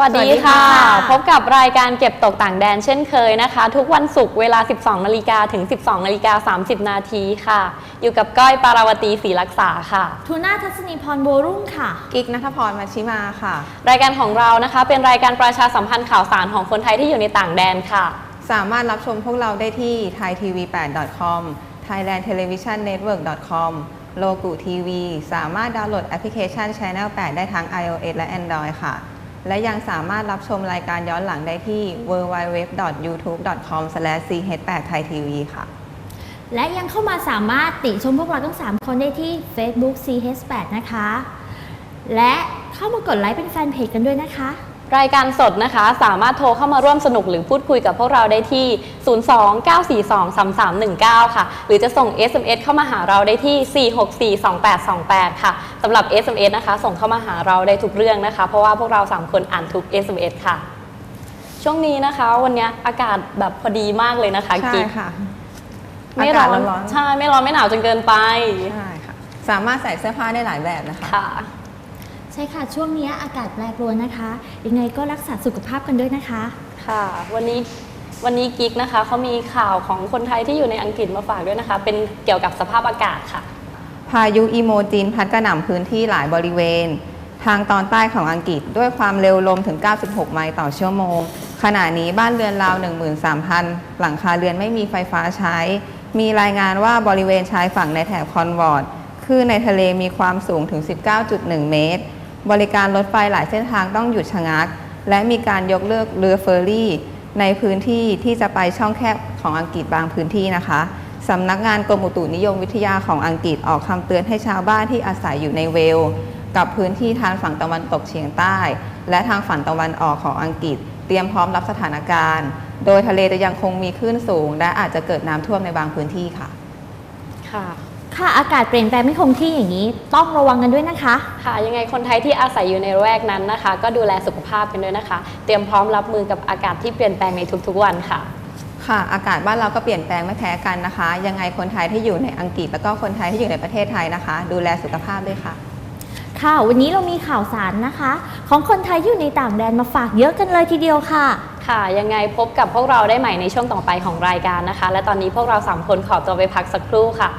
วัสดีสวัสดีค่ะค่ะ พบกับรายการเก็บตกต่างแดนเช่นเคยนะคะ ทุกวันศุกร์เวลา 12นาฬิกาถึง 12นาฬิกา30 นาทีค่ะ อยู่กับก้อยปาราวตีศรีรักษาค่ะ ทูน่าทัศนีพรโบรุ่งค่ะ กิ๊กนัทพรมาชิมาค่ะ รายการของเรานะคะเป็นรายการประชาสัมพันธ์ข่าวสารของคนไทยที่อยู่ในต่างแดนค่ะ สามารถรับชมพวกเราได้ที่ thaitv8.com thailandtelevision.network.com โลกุทีวีสามารถดาวน์โหลดแอปพลิเคชัน Channel 8 ได้ทั้ง iOS และ Android ค่ะ และยังสามารถรับชมรายการย้อนหลังได้ที่ www.youtube.com/ch8thaitv ค่ะ และยังเข้ามาสามารถติชมพวกเราทั้ง 3 คนได้ที่ Facebook CH8 นะคะ และเข้ามากดไลค์เป็นแฟนเพจกันด้วยนะคะ รายการสดนะคะ สามารถโทรเข้ามาร่วมสนุกหรือพูดคุยกับพวกเราได้ที่ 029423319 ค่ะ หรือจะส่ง SMS เข้ามาหาเราได้ที่ 4642828 ค่ะสำหรับ SMS นะคะ ส่งเข้ามาหาเราได้ทุกเรื่องนะคะ เพราะว่าพวกเรา 3 คนอ่านทุก SMS ค่ะ ช่วงนี้นะคะ วันนี้อากาศแบบพอดีมากเลยนะคะใช่กิ๊กค่ะ ไม่อาการ้ศอนร้อนๆ ใช่ไม่ร้อนไม่หนาวจนเกินไปใช่ค่ะ สามารถใส่เสื้อผ้าได้หลายแบบนะคะ ค่ะใช่ค่ะ ช่วงนี้อากาศแปรปรวนนะคะ ยังไงก็รักษาสุขภาพกันด้วยนะคะ ค่ะ วันนี้วันนี้กิ๊กนะคะเขามีข่าวของคนไทยที่อยู่ในอังกฤษมาฝากด้วยนะคะ เป็นเกี่ยวกับสภาพอากาศค่ะ พายุอีโมจินพัดกระหน่ำพื้นที่หลายบริเวณ ทางตอนใต้ของอังกฤษด้วยความเร็วลมถึง 96 ไมล์ต่อชั่วโมง ขณะนี้บ้านเรือนราว 13,000 หลังคาเรือนไม่มีไฟฟ้าใช้ มีรายงานว่าบริเวณชายฝั่งในแถบคอนวอร์ดคลื่นในทะเลมีความสูงถึง 19.1 เมตร บริการรถไฟหลายเส้นทางต้องหยุดชะงัก และมีการยกเลิกเรือเฟอร์รี่ ในพื้นที่ที่จะไปช่องแคบของอังกฤษบางพื้นที่นะคะสำนักงานกรมอุตุนิยมวิทยาของอังกฤษออกคำเตือนให้ชาวบ้านที่อาศัยอยู่ในเวล กับพื้นที่ทางฝั่งตะวันตกเฉียงใต้ และทางฝั่งตะวันออกของอังกฤษ เตรียมพร้อมรับสถานการณ์ โดยทะเลจะยังคงมีคลื่นสูง และอาจจะเกิดน้ำท่วมในบางพื้นที่ค่ะ ค่ะ ค่ะอากาศเปลี่ยนแปลงไม่คงที่อย่างนี้ ต้องระวังกันด้วยนะคะ ค่ะ ยังไงคนไทยที่อาศัยอยู่ในระแวกนั้นนะคะ ก็ดูแลสุขภาพกันด้วยนะคะ เตรียมพร้อมรับมือกับอากาศที่เปลี่ยนแปลงในทุกๆวันค่ะ ค่ะ อากาศบ้านเราก็เปลี่ยนแปลงไม่แพ้กันนะคะ ยังไงคนไทยที่อยู่ในอังกฤษแล้วก็คนไทยที่อยู่ในประเทศไทยนะคะ ดูแลสุขภาพด้วยค่ะ ค่ะ วันนี้เรามีข่าวสารนะคะ ของคนไทยที่อยู่ในต่างแดนมาฝากเยอะกันเลยทีเดียวค่ะ ค่ะ ยังไงพบกับพวกเราได้ใหม่ในช่วงต่อไปของรายการนะคะ และตอนนี้พวกเราสามคนขอตัวไปพักสักครู่ค่ะ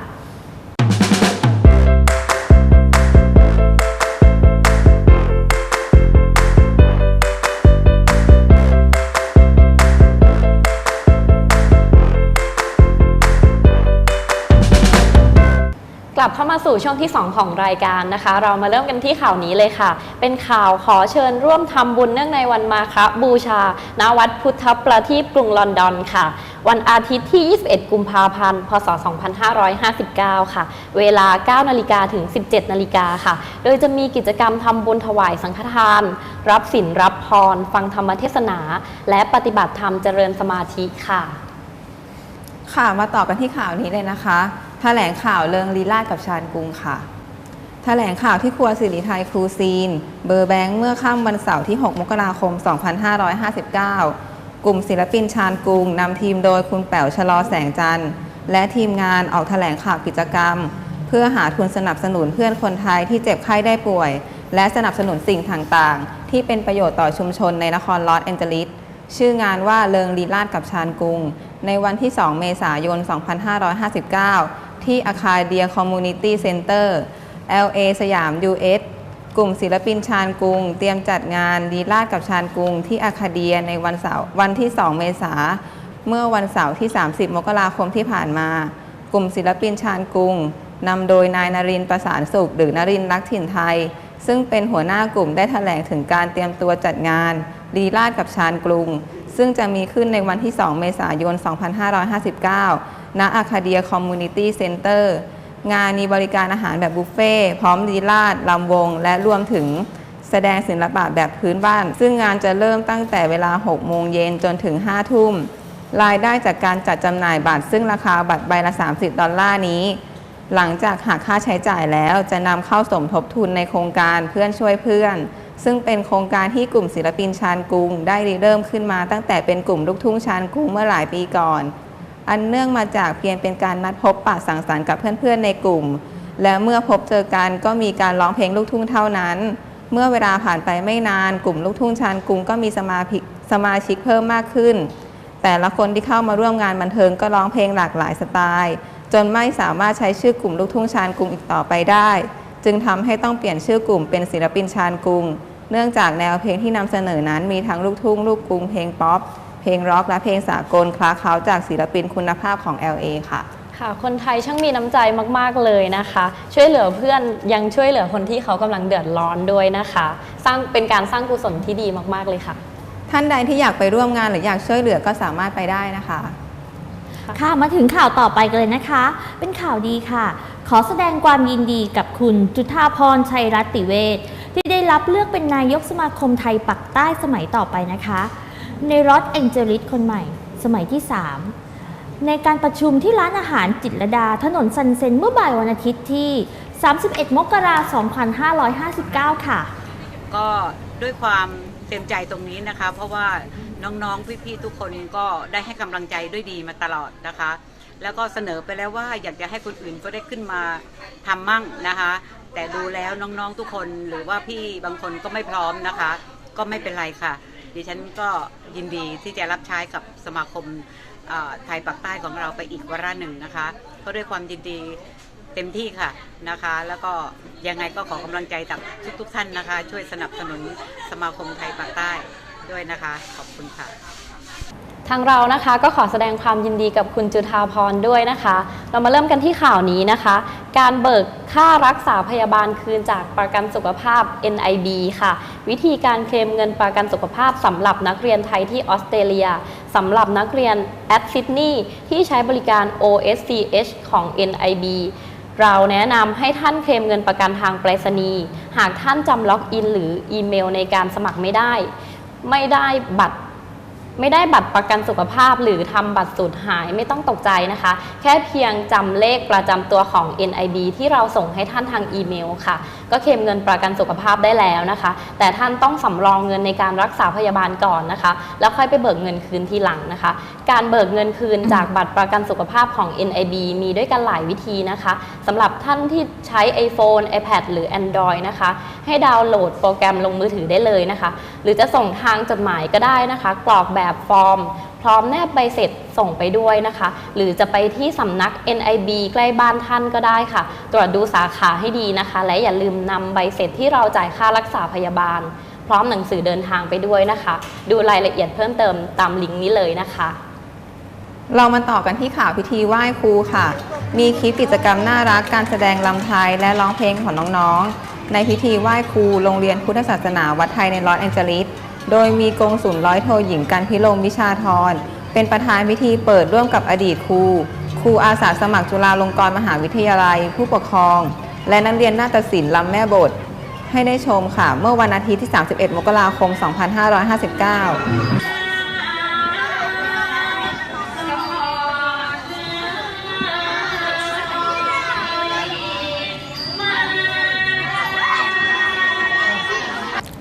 ลับเข้ามาสู่ช่วงที่ 2 ของรายการนะคะ เรามาเริ่มกันที่ข่าวนี้เลยค่ะ เป็นข่าวขอเชิญร่วมทำบุญเนื่องในวันมาฆบูชา ณ วัดพุทธประทีปกรุงลอนดอนค่ะ วันอาทิตย์ที่ 21 กุมภาพันธ์ พศ 2559 ค่ะ เวลา 9 นาฬิกาถึง 17 นาฬิกาค่ะ โดยจะมีกิจกรรมทำบุญถวายสังฆทาน รับศีลรับพร ฟังธรรมเทศนา และปฏิบัติธรรมเจริญสมาธิค่ะ ค่ะ มาต่อกันที่ข่าวนี้เลยนะคะ แถลงข่าวเริงลีลาดกับชาญกรุงค่ะแถลงข่าวที่ครัวสิริไทยครูซีน เบอร์แบงค์เมื่อค่ำวันเสาร์ที่ 6 มกราคม 2559 กลุ่มศิลปินชาญกรุงนำทีมโดยคุณแป๋วชะลอแสงจันทร์ และทีมงานออกแถลงข่าวกิจกรรม เพื่อหาทุนสนับสนุนเพื่อนคนไทยที่เจ็บไข้ได้ป่วย และสนับสนุนสิ่งต่างๆ ที่เป็นประโยชน์ต่อชุมชนในนครลอสแองเจลิสชื่องานว่าเริงลีลาดกับชาญกรุง ในวันที่ 2 เมษายน 2559 ที่อาคารเดียคอมมูนิตี้เซ็นเตอร์ LA สยาม US กลุ่มศิลปินชาญกรุง เตรียมจัดงานลีลาดกับชาญกรุง ที่อาคาเดียในวันเสาร์วันที่ 2 เมษาเมื่อวันเสาร์ที่ 30 มกราคมที่ผ่านมา กลุ่มศิลปินชาญกรุงนำโดยนายนารินประสานสุขหรือนรินร์รักถิ่นไทย ซึ่งเป็นหัวหน้ากลุ่มได้แถลงถึงการเตรียมตัวจัดงานลีลาดกับชาญกรุง ซึ่งจะมีขึ้นในวันที่ 2 เมษายน 2559 ณอาคาเดียคอมมูนิตี้เซ็นเตอร์งานมีบริการอาหารแบบบุฟเฟ่ต์พร้อมลีลาดลำวง และรวมถึงแสดงศิลปะแบบพื้นบ้าน ซึ่งงานจะเริ่มตั้งแต่เวลา 6 โมงเย็นจนถึง 5 ทุ่ม รายได้จากการจัดจำหน่ายบัตร ซึ่งราคาบัตรใบละ 30 ดอลลาร์นี้ หลังจากหักค่าใช้จ่ายแล้วจะนำเข้าสมทบทุนในโครงการเพื่อนช่วยเพื่อน ซึ่งเป็นโครงการที่กลุ่มศิลปินชาญกรุง ได้ริเริ่มขึ้นมาตั้งแต่เป็นกลุ่มลูกทุ่งชาญกรุงเมื่อหลายปีก่อน อันเนื่องมาจากเพียงเป็นการนัดพบปะสังสรรค์กับเพื่อนๆในกลุ่ม และเมื่อพบเจอกันก็มีการร้องเพลงลูกทุ่งเท่านั้น เมื่อเวลาผ่านไปไม่นานกลุ่มลูกทุ่งชานกรุงก็มีสมาชิกสมาชิกเพิ่มมากขึ้น แต่ละคนที่เข้ามาร่วมงานบันเทิงก็ร้องเพลงหลากหลายสไตล์ จนไม่สามารถใช้ชื่อกลุ่มลูกทุ่งชานกรุงอีกต่อไปได้ จึงทำให้ต้องเปลี่ยนชื่อกลุ่มเป็นศิลปินชานกรุง เนื่องจากแนวเพลงที่นำเสนอนั้นมีทั้งลูกทุ่งลูกกรุงเพลงป๊อป เพลงร็อกและเพลงสากลคลาเคล้าจากศิลปินคุณภาพของ LA ค่ะค่ะคนไทยช่างมีน้ำใจมากๆเลยนะคะ ช่วยเหลือเพื่อนยังช่วยเหลือคนที่เขากำลังเดือดร้อนด้วยนะคะ สร้างเป็นการสร้างกุศลที่ดีมากๆเลยค่ะ ท่านใดที่อยากไปร่วมงานหรืออยากช่วยเหลือก็สามารถไปได้นะคะ ค่ะมาถึงข่าวต่อไปกันเลยนะคะ เป็นข่าวดีค่ะ ขอแสดงความยินดีกับคุณจุธาพรชัยรัตติเวชที่ได้รับเลือกเป็นนายกสมาคมไทยปักใต้สมัยต่อไปนะคะ ในรอสแองเจลิสคนใหม่ สมัยที่ 3 ในการประชุมที่ร้านอาหารจิตรดาถนนซันเซนเมื่อบ่ายวันอาทิตย์ที่ 31 มกราคม 2559 ค่ะ ก็ด้วยความเต็มใจตรงนี้นะคะ เพราะว่าน้องๆ พี่ๆ ทุกคนก็ได้ให้กำลังใจด้วยดีมาตลอดนะคะ แล้วก็เสนอไปแล้วว่าอยากจะให้คนอื่นก็ได้ขึ้นมาทำมั่งนะคะ แต่ดูแล้วน้องๆ ทุกคนหรือว่าพี่บางคนก็ไม่พร้อมนะคะ ก็ไม่เป็นไรค่ะ ดิฉันก็ยินดีที่จะรับใช้กับสมาคมไทยปักใต้ของเราไปอีกวาระหนึ่งนะคะ ก็ด้วยความยินดีเต็มที่ค่ะนะคะ แล้วก็ยังไงก็ขอกำลังใจจากทุกๆท่านนะคะ ช่วยสนับสนุนสมาคมไทยปากใต้ด้วยนะคะ ขอบคุณค่ะ ทางเรานะคะก็ขอแสดงความยินดีกับคุณจุธาพรด้วยนะคะ เรามาเริ่มกันที่ข่าวนี้นะคะ การเบิกค่ารักษาพยาบาลคืนจากประกันสุขภาพ NIB ค่ะ วิธีการเคลมเงินประกันสุขภาพสำหรับนักเรียนไทยที่ออสเตรเลียสำหรับนักเรียนแอดซิดนีย์ที่ใช้บริการ OSCH ของ NIB เราแนะนำให้ท่านเคลมเงินประกันทางไปรษณีย์ หากท่านจำล็อกอินหรืออีเมลในการสมัครไม่ได้ ไม่ได้บัตร ไม่ได้บัตรประกันสุขภาพหรือทำบัตรสูญหายไม่ต้องตกใจนะคะ แค่เพียงจำเลขประจำตัวของ NIB ที่เราส่งให้ท่านทางอีเมลค่ะ ก็เคลมเงินประกันสุขภาพได้แล้วนะคะ แต่ท่านต้องสำรองเงินในการรักษาพยาบาลก่อนนะคะ แล้วค่อยไปเบิกเงินคืนทีหลังนะคะ การเบิกเงินคืนจากบัตรประกันสุขภาพของ NIB มีด้วยกันหลายวิธีนะคะสำหรับท่านที่ใช้ iPhone iPad หรือ Android นะคะ ให้ดาวน์โหลดโปรแกรมลงมือถือได้เลยนะคะ หรือจะส่งทางจดหมายก็ได้นะคะ กรอกแบบแบบฟอร์ม พร้อมแนบใบเสร็จส่งไปด้วยนะคะ หรือจะไปที่สำนัก NIB ใกล้บ้านท่านก็ได้ค่ะ ตรวจดูสาขาให้ดีนะคะ และอย่าลืมนำใบเสร็จที่เราจ่ายค่ารักษาพยาบาล พร้อมหนังสือเดินทางไปด้วยนะคะ ดูรายละเอียดเพิ่มเติมตามลิงก์นี้เลยนะคะเรามาต่อกันที่ข่าวพิธีไหว้ครูค่ะ มีคลิปกิจกรรมน่ารักการแสดงลำไทยและร้องเพลงของน้องๆ ในพิธีไหว้ครูโรงเรียนพุทธศาสนาวัดไทยในลอสแองเจลิส โดยมีกงสุลร้อยโทหญิงกันพิโลมวิชาธร เป็นประธานพิธีเปิดร่วมกับอดีตครู ครูอาสาสมัครจุฬาลงกรณ์มหาวิทยาลัย ผู้ปกครอง และนักเรียนนาฏศิลป์ลำแม่บท ให้ได้ชมค่ะ เมื่อวันอาทิตย์ที่ 31 มกราคม 2559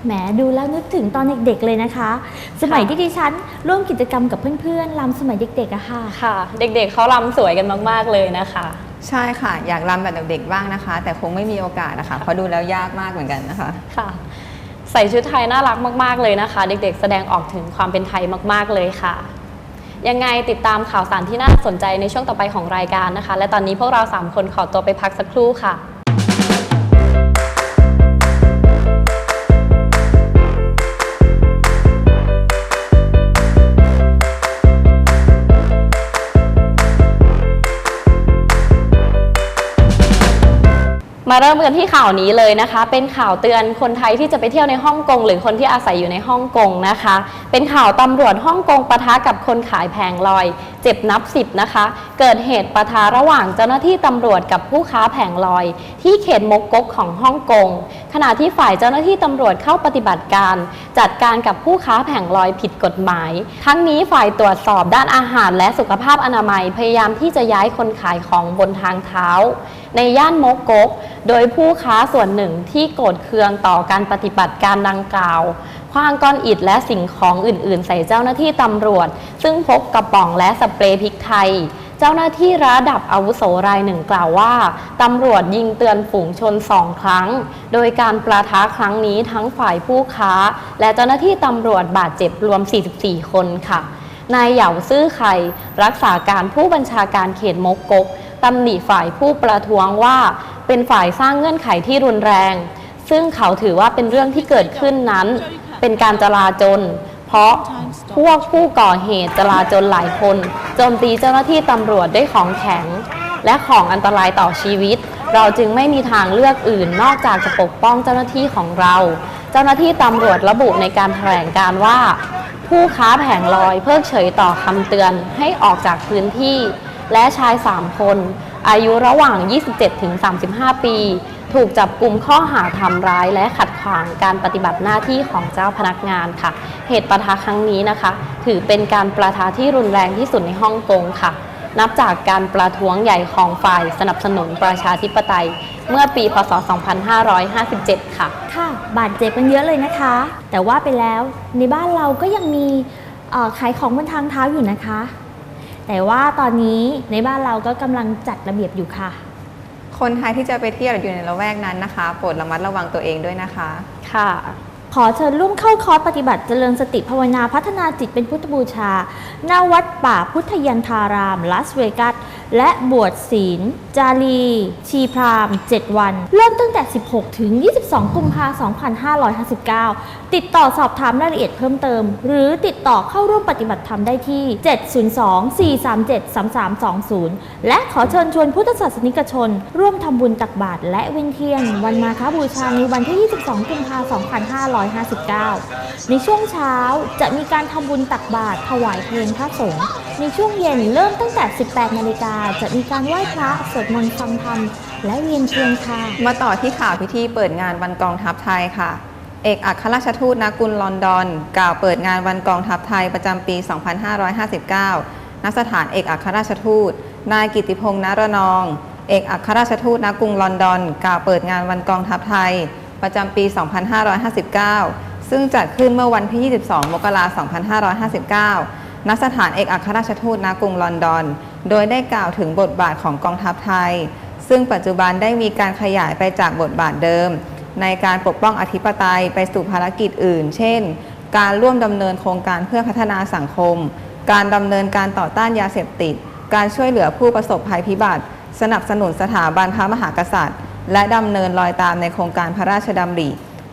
แหมดูแล้วนึกถึงตอนเด็กๆเลยนะคะ สมัยที่ดิฉันร่วมกิจกรรมกับเพื่อนๆรำสมัยเด็กๆอะค่ะ ค่ะ เด็กๆเขารำสวยกันมากๆเลยนะคะ ใช่ค่ะ อยากรำแบบเด็กๆบ้างนะคะ แต่คงไม่มีโอกาสนะคะเพราะดูแล้วยากมากเหมือนกันนะคะค่ะ ใส่ชุดไทยน่ารักมากๆเลยนะคะ เด็กๆ แสดงออกถึงความเป็นไทยมากๆเลยค่ะ ยังไงติดตามข่าวสารที่น่าสนใจในช่วงต่อไปของรายการนะคะ และตอนนี้พวกเรา 3 คนขอตัวไปพักสักครู่ค่ะ มาเริ่มกันที่ข่าวนี้เลยนะคะ เป็นข่าวเตือนคนไทยที่จะไปเที่ยวในฮ่องกงหรือคนที่อาศัยอยู่ในฮ่องกงนะคะ เป็นข่าวตำรวจฮ่องกงปะทะกับคนขายแผงลอย เจ็บนับสิบนะคะ เกิดเหตุปะทะระหว่างเจ้าหน้าที่ตำรวจกับผู้ค้าแผงลอย ที่เขตมกกกของฮ่องกง ขณะที่ฝ่ายเจ้าหน้าที่ตำรวจเข้าปฏิบัติการ จัดการกับผู้ค้าแผงลอยผิดกฎหมาย ทั้งนี้ฝ่ายตรวจสอบด้านอาหารและสุขภาพอนามัยพยายามที่จะย้ายคนขายของบนทางเท้า ในย่านมกกก โดยผู้ค้าส่วนหนึ่งที่โกรธเคืองต่อการปฏิบัติการดังกล่าวคว้างก้อนอิฐและสิ่งของอื่น ๆ ใส่เจ้าหน้าที่ตำรวจ ซึ่งพบกระป๋องและสเปรย์พริกไทย เจ้าหน้าที่ระดับอาวุโสรายหนึ่งกล่าวว่าตำรวจยิงเตือนฝูงชนสองครั้ง โดยการประทะครั้งนี้ทั้งฝ่ายผู้ค้า และเจ้าหน้าที่ตำรวจบาดเจ็บรวม 44 คนค่ะนายเหยาซื่อไข่รักษาการผู้บัญชาการเขตมกกก ตำหนิฝ่ายผู้ประท้วงว่าเป็นฝ่ายสร้างเงื่อนไขที่รุนแรง ซึ่งเขาถือว่าเป็นเรื่องที่เกิดขึ้นนั้น เป็นการจลาจล เพราะพวกผู้ก่อเหตุจลาจลหลายคนโจมตีเจ้าหน้าที่ตำรวจด้วยของแข็ง และของอันตรายต่อชีวิต เราจึงไม่มีทางเลือกอื่นนอกจากจะปกป้องเจ้าหน้าที่ของเรา เจ้าหน้าที่ตำรวจระบุในการแถลงการว่าผู้ค้าแผงลอยเพิกเฉยต่อคำเตือนให้ออกจากพื้นที่ และชาย 3 คน อายุระหว่าง 27-35 ปี ถูกจับกลุ่มข้อหาทำร้ายและขัดขวางการปฏิบัติหน้าที่ของเจ้าพนักงานค่ะ เหตุประทะครั้งนี้นะคะ ถือเป็นการประทะที่รุนแรงที่สุดในฮ่องกงค่ะ นับจากการประท้วงใหญ่ของฝ่ายสนับสนุนประชาธิปไตยเมื่อปี พศ 2557 ค่ะ ค่ะ บาดเจ็บกันเยอะเลยนะคะ แต่ว่าไปแล้วในบ้านเราก็ยังมีขายของบนทางเท้าอยู่นะคะ แต่ว่าตอนนี้ในบ้านเราก็กำลังจัดระเบียบอยู่ค่ะ คนไทยที่จะไปเที่ยวหรืออยู่ในละแวกนั้นนะคะโปรดระมัดระวังตัวเองด้วยนะคะ ค่ะ ขอเชิญร่วมเข้าคอร์สปฏิบัติเจริญสติภาวนาพัฒนาจิตเป็นพุทธบูชาหน้าวัดป่าพุทธยันทาราม ลาสเวกัส และบวชศีล จารี ชีพราม 7 วัน เริ่มตั้งแต่ 16 ถึง 22 กุมภาพันธ์2559 ติดต่อสอบถามรายละเอียดเพิ่มเติม หรือติดต่อเข้าร่วมปฏิบัติธรรมได้ที่ 702-437-3320 และขอเชิญชวนพุทธศาสนิกชน ร่วมทำบุญตักบาตรและเวียนเทียน วันมาฆบูชาในวันที่ 22 กุมภาพันธ์2559 ในช่วงเช้าจะมีการทำบุญตักบาตรถวายเพลงพระสงฆ์ในช่วงเย็นเริ่มตั้งแต่ 18นาฬิกาจะมีการไหว้พระสวดมนต์ฟังธรรมและเวียนเทียนค่ะ มาต่อที่ข่าวพิธีเปิดงานวันกองทัพไทยค่ะ เอกอัครราชทูตณกรุงลอนดอน กล่าวเปิดงานวันกองทัพไทยประจำปี 2559 ณ สถานเอกอัครราชทูต นายกิติพงษ์นรนอง เอกอัครราชทูตณกรุงลอนดอน กล่าวเปิดงานวันกองทัพไทย ประจำปี 2559 ซึ่งจัดขึ้นเมื่อวันที่ 22 มกราคม 2559 ณ สถานเอกอัครราชทูตณกรุงลอนดอน โดยได้กล่าวถึงบทบาทของกองทัพไทย ซึ่งปัจจุบันได้มีการขยายไปจากบทบาทเดิม ในการปกป้องอธิปไตยไปสู่ภารกิจอื่น เช่น การร่วมดำเนินโครงการเพื่อพัฒนาสังคม การดำเนินการต่อต้านยาเสพติด การช่วยเหลือผู้ประสบภัยพิบัติ สนับสนุนสถาบันพระมหากษัตริย์ และดำเนินรอยตามในโครงการพระราชดำริ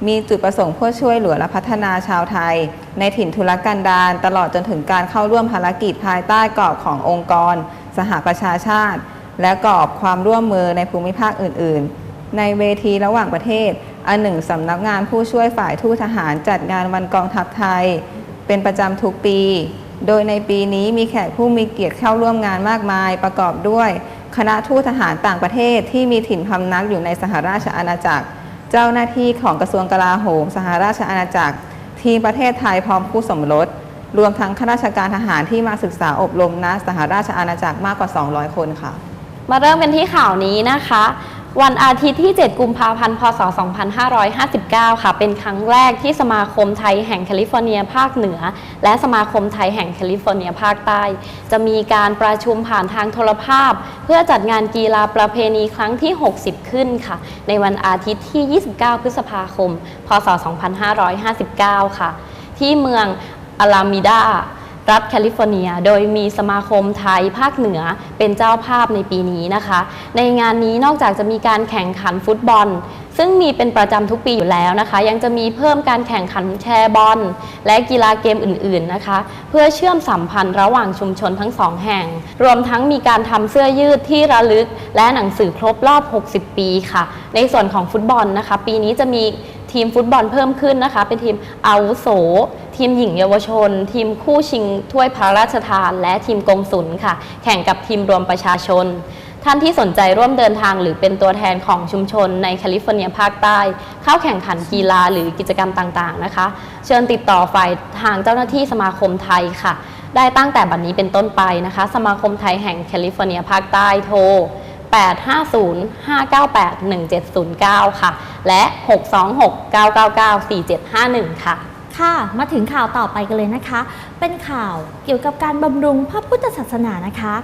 มีจุดประสงค์เพื่อช่วยเหลือและพัฒนาชาวไทย ในถิ่นทุรกันดารตลอดจนถึงการเข้าร่วมภารกิจภายใต้กรอบขององค์กร สหประชาชาติ และกรอบความร่วมมือในภูมิภาคอื่น ๆ ในเวทีระหว่างประเทศ อันหนึ่งสำนักงานผู้ช่วยฝ่ายทูตทหารจัดงานวันกองทัพไทย เป็นประจำทุกปี โดยในปีนี้มีแขกผู้มีเกียรติเข้าร่วมงานมากมายประกอบด้วย คณะทูตทหารต่างประเทศที่มีถิ่นพำนักอยู่ในสหราชอาณาจักร เจ้าหน้าที่ของกระทรวงกลาโหมสหราชอาณาจักร ทีมประเทศไทยพร้อมคู่สมรส รวมทั้งข้าราชการทหารที่มาศึกษาอบรมณสหราชอาณาจักรมากกว่า 200 คนค่ะ มาเริ่มกันที่ข่าวนี้นะคะ วันอาทิตย์ที่ 7 กุมภาพันธ์ พศ 2559 ค่ะ เป็นครั้งแรกที่สมาคมไทยแห่งแคลิฟอร์เนียภาคเหนือ และสมาคมไทยแห่งแคลิฟอร์เนียภาคใต้ จะมีการประชุมผ่านทางโทรภาพ เพื่อจัดงานกีฬาประเพณีครั้งที่ 60 ขึ้นค่ะ ในวันอาทิตย์ที่ 29 พฤษภาคม พศ 2559 ค่ะ ที่เมืองอาลามิดา รัฐแคลิฟอร์เนีย โดยมีสมาคมไทยภาคเหนือเป็นเจ้าภาพในปีนี้นะคะ ในงานนี้นอกจากจะมีการแข่งขันฟุตบอล ซึ่งมีเป็นประจำทุกปีอยู่แล้วนะคะ ยังจะมีเพิ่มการแข่งขันแชร์บอล และกีฬาเกมอื่นๆนะคะ เพื่อเชื่อมสัมพันธ์ระหว่างชุมชนทั้งสองแห่ง รวมทั้งมีการทำเสื้อยืดที่ระลึก และหนังสือครบรอบ 60 ปีค่ะ ในส่วนของฟุตบอลนะคะ ปีนี้จะมีทีมฟุตบอลเพิ่มขึ้นนะคะ เป็นทีมอาวุโส ทีมหญิงเยาวชน ทีมคู่ชิงถ้วยพระราชทาน และทีมกงสุลค่ะ แข่งกับทีมรวมประชาชน ท่านที่สนใจร่วมเดินทางหรือเป็นตัวแทนของชุมชนในแคลิฟอร์เนียภาคใต้ เข้าแข่งขันกีฬาหรือกิจกรรมต่างๆนะคะ เชิญติดต่อฝ่ายทางเจ้าหน้าที่สมาคมไทยค่ะ ได้ตั้งแต่บัดนนี้เป็นต้นไปนะคะ สมาคมไทยแห่งแคลิฟอร์เนียภาคใต้โทร850-598-1709 ค่ะ และ 626-999-4751 ค่ะ ค่ะ มาถึงข่าวต่อไปกันเลยนะคะ เป็นข่าวเกี่ยวกับการบำรุงพระพุทธศาสนานะคะ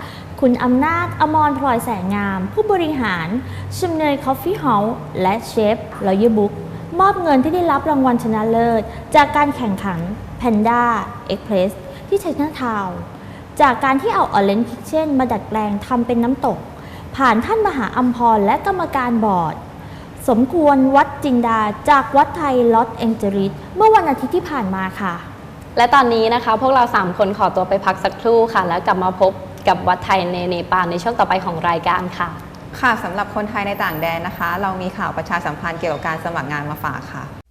คุณอำนาจอมรพลอยแสงงาม ผู้บริหารชิมเนยคอฟฟี่เฮาส์และเชฟลอยบุ๊กมอบเงินที่ได้รับรางวัลชนะเลิศ จากการแข่งขัน Panda Express ที่ชัยนาทาวจากการที่เอาออเรนจ์คิเช่นมาดัดแปลงทำเป็นน้ำตก ผ่านท่านมหาอัมพรและกรรมการบอร์ด สมควรวัดจินดาจากวัดไทยลอสแองเจลิสเมื่อวันอาทิตย์ที่ผ่านมาค่ะ และตอนนี้นะคะ พวกเรา 3 คนขอตัวไปพักสักครู่ค่ะ แล้วกลับมาพบกับวัดไทยในเนปาลในช่วงต่อไปของรายการค่ะ ค่ะสำหรับคนไทยในต่างแดนนะคะ เรามีข่าวประชาสัมพันธ์เกี่ยวกับการสมัครงานมาฝากค่ะ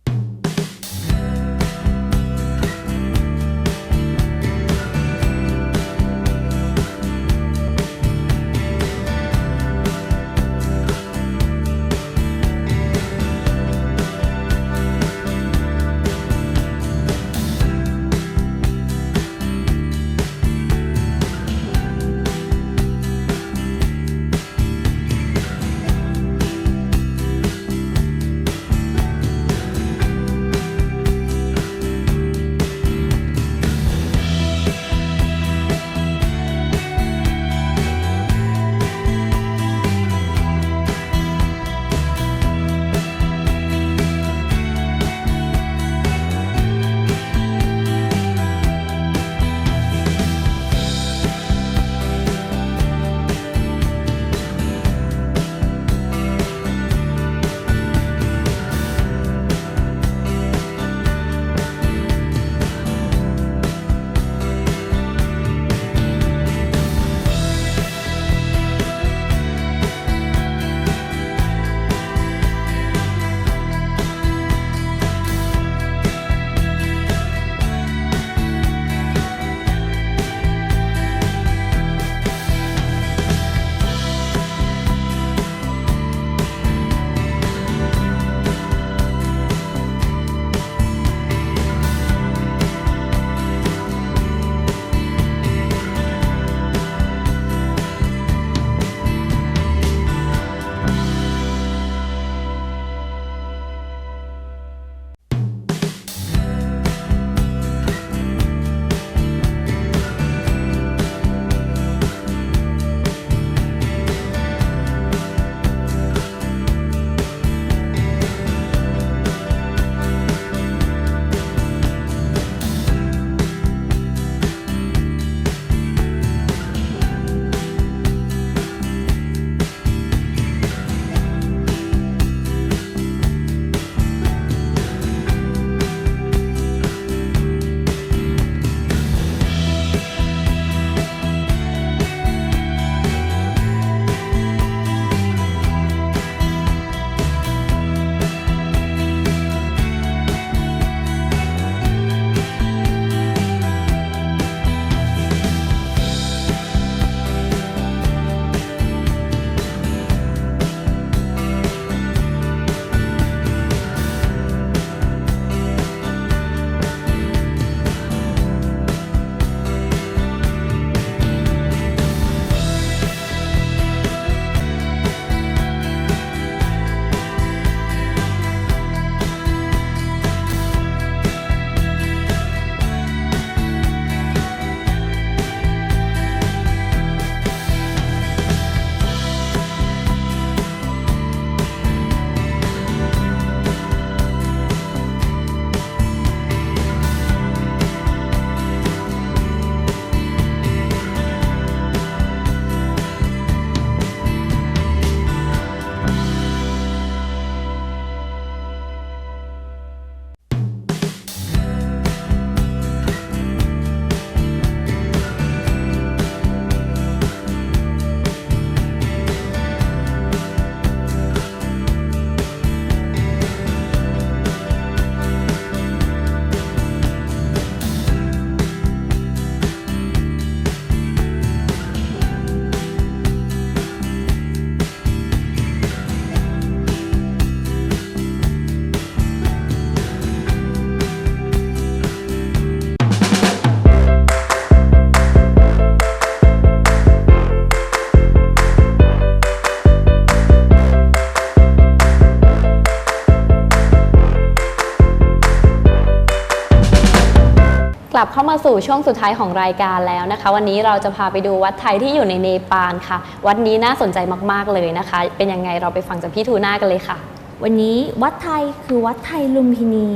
ับเข้ามาสู่ช่วงสุดท้ายของรายการแล้วนะคะ วันนี้เราจะพาไปดูวัดไทยที่อยู่ในเนปาลค่ะ วัดนี้น่าสนใจมากๆเลยนะคะ เป็นยังไงเราไปฟังจากพี่ทูน่ากันเลยค่ะ วันนี้วัดไทยคือวัดไทยลุมพินี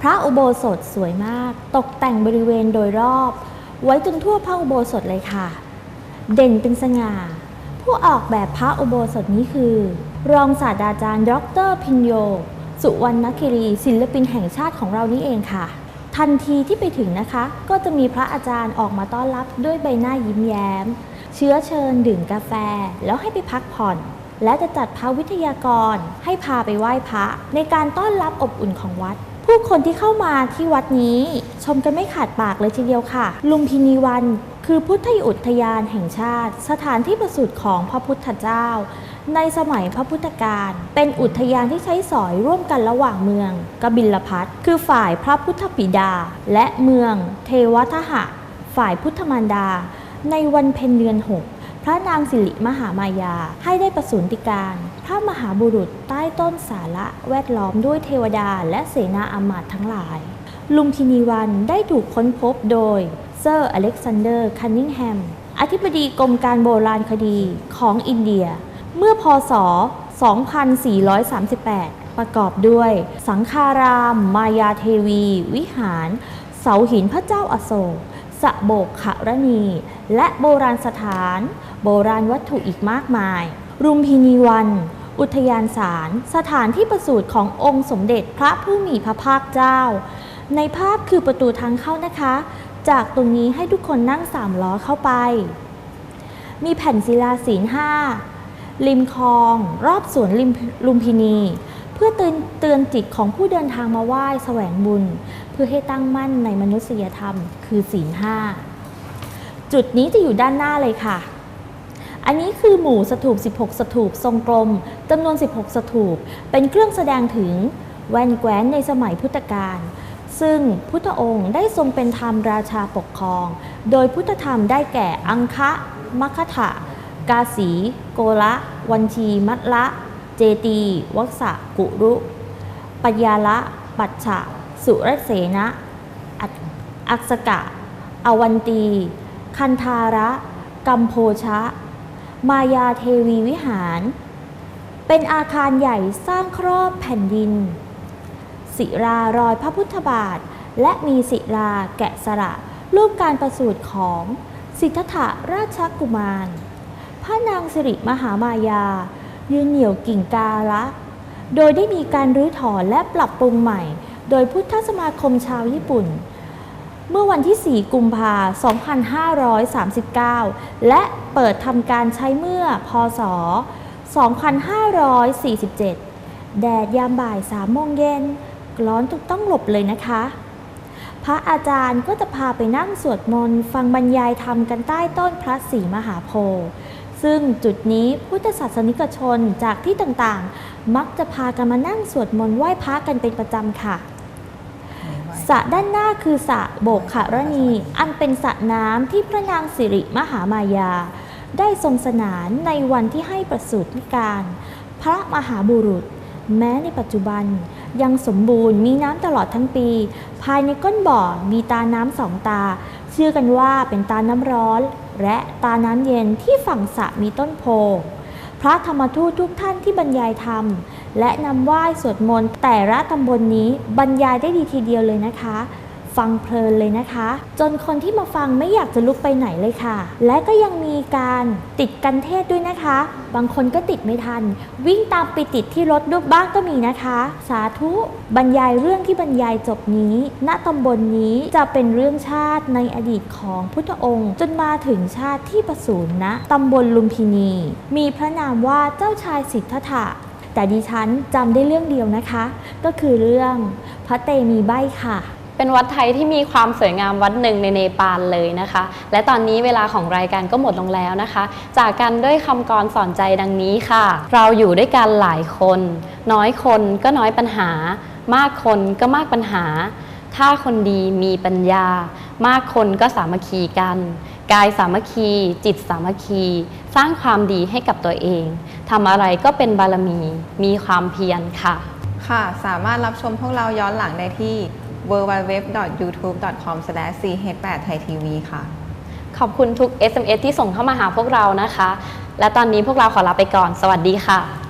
พระอุโบสถสวยมาก ตกแต่งบริเวณโดยรอบ ไว้จนทั่วพระอุโบสถเลยค่ะ เด่นเป็นสง่า ผู้ออกแบบพระอุโบสถนี้คือ รองศาสตราจารย์ ดรพินโย สุวรรณคิรีศิลปินแห่งชาติของเรานี่เองค่ะ ทันทีที่ไปถึงนะคะ ก็จะมีพระอาจารย์ออกมาต้อนรับด้วยใบหน้ายิ้มแย้ม เชื้อเชิญดื่มกาแฟ แล้วให้ไปพักผ่อน และจะจัดพระวิทยากร ให้พาไปไหว้พระ ในการต้อนรับอบอุ่นของวัด ผู้คนที่เข้ามาที่วัดนี้ ชมกันไม่ขาดปากเลยทีเดียวค่ะ ลุมพินีวัน คือพุทธอุทยานแห่งชาติ สถานที่ประสูติของพระพุทธเจ้า ในสมัยพระพุทธการเป็นอุทยานที่ใช้สอยร่วมกันระหว่างเมืองกบิลพัทคือฝ่ายพระพุทธปิดา และเมืองเทวทหะ ฝ่ายพุทธมารดา ในวันเพ็ญเดือนหกพระนางสิริมหามายาให้ได้ประสูติการ พระมหาบุรุษใต้ต้นสาระแวดล้อมด้วยเทวดาและเสนาอามาตย์ทั้งหลาย ลุมพินีวันได้ถูกค้นพบโดยเซอร์อเล็กซานเดอร์คันนิงแฮมอธิบดีกรมการโบราณคดีของอินเดีย เมื่อพศ 2438 ประกอบด้วย สังฆาราม มายาเทวี วิหาร เสาหินพระเจ้าอาโศกสะโบกขรณี และโบราณสถาน โบราณวัตถุอีกมากมาย รุมพินีวัน อุทยานสารสถานที่ประสูติขององค์สมเด็จพระผู้มีพระภาคเจ้า ในภาพคือประตูทางเข้านะคะ จากตรงนี้ให้ทุกคนนั่งสามล้อเข้าไป มีแผ่นศิลาศีลห้า ริมคลอง รอบสวนริมลุมพินี เพื่อเตือนเตือนจิตของผู้เดินทางมาไหว้แสวงบุญ เพื่อให้ตั้งมั่นในมนุษยธรรม คือศีลห้าจุดนี้จะอยู่ด้านหน้าเลยค่ะ อันนี้คือหมู่สถูป 16 สถูปทรงกลมจำนวน 16 สถูป เป็นเครื่องแสดงถึงแว่นแคว้นในสมัยพุทธกาลซึ่งพุทธองค์ได้ทรงเป็นธรรมราชาปกครอง โดยพุทธธรรมได้แก่อังคะมัคคะกาสี โกละวันชีมัตละ เจตีวักษะกุรุ ปัญญาละ ปัจฉะสุรเสนะ อักษกะ อวันตี คันธาระ กัมโพชะ มายาเทวีวิหาร เป็นอาคารใหญ่สร้างครอบแผ่นดิน ศิลารอยพระพุทธบาท และมีศิลาแกะสลักรูปการประสูติของสิทธะราชกุมาร ระนางสิริมหามายา ยืนเหนี่ยวกิ่งกาละโดยได้มีการรื้อถอนและปรับปรุงใหม่ โดยพุทธสมาคมชาวญี่ปุ่น เมื่อวันที่ 4 กุมภา2539 และเปิดทำการใช้เมื่อพศ 2547 แดดยามบ่าย3โมงเย็นร้อนตุกต้องหลบเลยนะคะ พระอาจารย์ก็จะพาไปนั่งสวดมนต์ ฟังบรรยายธรรมกันใต้ต้นพระศรีมหาโพธิ์ ซึ่งจุดนี้พุทธศาสนิกชนจากที่ต่างๆ มักจะพากันมานั่งสวดมนต์ไหว้พระกันเป็นประจำค่ะสระด้านหน้าคือสระโบกขรณี อันเป็นสระน้ำที่พระนางสิริมหามายา ได้ทรงสนานในวันที่ให้ประสูติการ พระมหาบุรุษ แม้ในปัจจุบันยังสมบูรณ์มีน้ำตลอดทั้งปี ภายในก้นบ่อมีตาน้ำสองตา เชื่อกันว่าเป็นตาน้ำร้อน และตาน้ำเย็นที่ฝั่งสระมีต้นโพ พระธรรมทูตทุกท่านที่บรรยายธรรม และนำไหว้สวดมนต์แต่ละตำบลนนี้บรรยายได้ดีทีเดียวเลยนะคะ ฟังเพลินเลยนะคะ จนคนที่มาฟังไม่อยากจะลุกไปไหนเลยค่ะ และก็ยังมีการติดกันเทศด้วยนะคะ บางคนก็ติดไม่ทัน วิ่งตามไปติดที่รถด้วยบ้างก็มีนะคะ สาธุบรรยายเรื่องที่บรรยายจบนี้ ณตำบลนนี้จะเป็นเรื่องชาติในอดีตของพุทธองค์ จนมาถึงชาติที่ประสูติณตำบลลุมพินี มีพระนามว่าเจ้าชายสิทธัตถะแต่ดิฉันจำได้เรื่องเดียวนะคะ ก็คือเรื่องพระเตมีใบค่ะ เป็นวัดไทยที่มีความสวยงามวัดหนึ่งในเนปาลเลยนะคะ และตอนนี้เวลาของรายการก็หมดลงแล้วนะคะ จากกันด้วยคำกรสอนใจดังนี้ค่ะ เราอยู่ด้วยกันหลายคน น้อยคนก็น้อยปัญหา มากคนก็มากปัญหา ถ้าคนดีมีปัญญา มากคนก็สามัคคีกันกายสามัคคี จิตสามัคคี สร้างความดีให้กับตัวเองทำอะไรก็เป็นบารมี มีความเพียรค่ะ ค่ะ สามารถรับชมพวกเราย้อนหลังได้ที่ www.youtube.com/ch8thaitv ค่ะ ขอบคุณทุก SMS ที่ส่งเข้ามาหาพวกเรานะคะ และตอนนี้พวกเราขอลาไปก่อน สวัสดีค่ะ